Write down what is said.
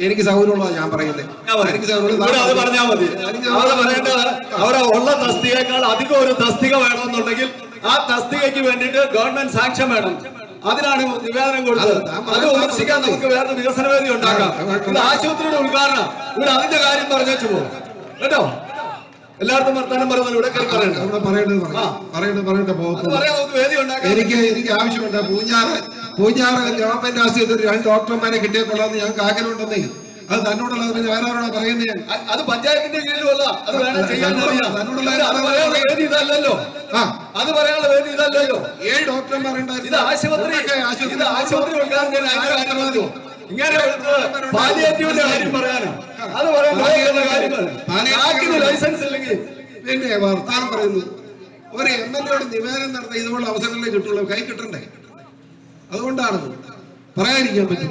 എനിക്ക് സൗകര്യമുള്ളതാണ് ഞാൻ പറയുന്നത് എനിക്ക് ഉള്ള തസ്തികയേക്കാൾ അധികം ഒരു തസ്തിക വേണമെന്നുണ്ടെങ്കിൽ ആ തസ്തികയ്ക്ക് വേണ്ടിയിട്ട് ഗവൺമെന്റ് സാങ്ഷൻ വേണം. അതിനാണ് നിവേദനം കൊടുത്തത്. അത് ഉപേക്ഷിക്കാൻ നമുക്ക് വേറെ വികസന വേദി ഉണ്ടാക്കാം. ഇത് ആശുപത്രിയുടെ ഉദ്ഘാടനം. ഇവിടെ അതിന്റെ കാര്യം പറഞ്ഞു പോകും കേട്ടോ? എല്ലായിടത്തും വർത്താനം പറയുന്നത് ഇവിടെ പറയണ്ട. പറയേണ്ടത് പറയണ്ട. പറയേണ്ടത് നമുക്ക് വേദി ഉണ്ടാക്കാം. എനിക്ക് എനിക്ക് ആവശ്യമുണ്ട്. പൂഞ്ഞാറ് പൂഞ്ഞാറ് ഗവൺമെന്റ് ആശുപത്രി രണ്ട് ഡോക്ടർമാരെ കിട്ടിയ കൊള്ളാന്ന് ഞങ്ങൾക്ക് ആഗ്രഹമുണ്ടെന്നേ. അത് തന്നോടുള്ളത് പിന്നെ വേറെ ആരോടാ പറയുന്നത് ഞാൻ അത് പഞ്ചായത്തിന്റെ കീഴിലുമല്ല അത് വേണം ചെയ്യാൻ തന്നോടുള്ള അത് പറയാനുള്ള വേദി ഇതല്ലല്ലോ. അത് പറയാനുള്ള ഏഴ് ഡോക്ടർമാരുണ്ടായിരുന്നു ഇത് ആശുപത്രി ഇത് ആശുപത്രി ഉദ്ഘാടനം കാര്യം പറഞ്ഞു? ഇങ്ങനെ പാലിയേറ്റീവിന്റെ കാര്യം പറയാനോ അത് നാക്കിന് ലൈസൻസ് ഇല്ലെങ്കിൽ പിന്നെ വർത്താനം പറയുന്നു. ഒരു എം എൽ എയോട് നിവേദനം നടത്തി ഇതുപോലെ അവസരങ്ങളെ കിട്ടുള്ളൂ. കൈ കിട്ടണ്ടേ? അതുകൊണ്ടാണ് പറയാതിരിക്കാൻ പറ്റും